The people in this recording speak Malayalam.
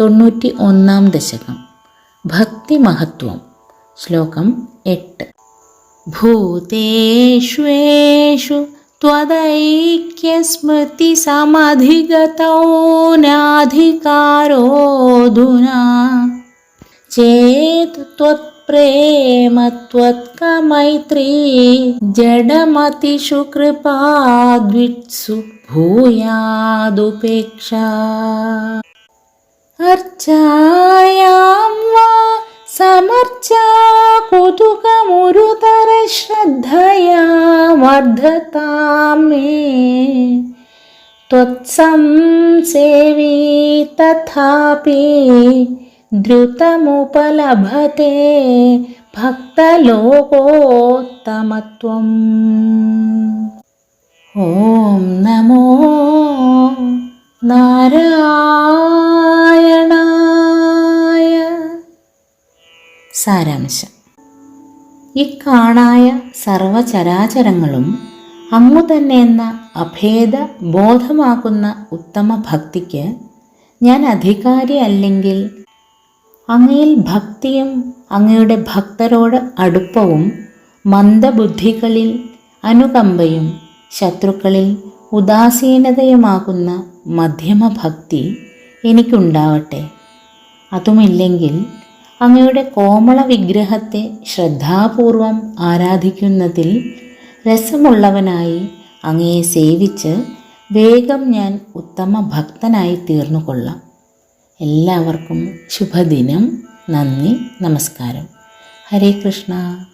തൊണ്ണൂറ്റി ഒന്നാം ദശകം ഭക്തിമഹത്വം ശ്ലോകം എട്ട് ഭൂതേഷ്വേഷു त्वदैक्यस्मृतिसमधिगतौ नाधिकारोऽधुना चेत् त्वत्प्रेम त्वत्कमैत्री जडमतिषु कृपाद्वित्सु भूयादुपेक्षा अर्चायां वा समर्चा कुतुकमुरुतरश्रद्धया वर्धतां मे त्वत्संसेवी तथापि द्रुतमुपलभते भक्तलोकोत्तमत्वम्। ॐ नमो नारा സാരാംശം. ഈ കാണായ സർവചരാചരങ്ങളും അങ്ങു തന്നെ എന്ന അഭേദ ബോധമാകുന്ന ഉത്തമ ഭക്തിക്ക് ഞാൻ അധികാരി അല്ലെങ്കിൽ അങ്ങയിൽ ഭക്തിയും അങ്ങയുടെ ഭക്തരോട് അടുപ്പവും മന്ദബുദ്ധികളിൽ അനുകമ്പയും ശത്രുക്കളിൽ ഉദാസീനതയുമാകുന്ന മധ്യമഭക്തി എനിക്കുണ്ടാവട്ടെ. അതുമില്ലെങ്കിൽ അങ്ങയുടെ കോമള വിഗ്രഹത്തെ ശ്രദ്ധാപൂർവം ആരാധിക്കുന്നതിൽ രസമുള്ളവനായി അങ്ങയെ സേവിച്ച് വേഗം ഞാൻ ഉത്തമ ഭക്തനായി തീർന്നുകൊള്ളാം. എല്ലാവർക്കും ശുഭദിനം. നന്ദി. നമസ്കാരം. ഹരേ കൃഷ്ണ.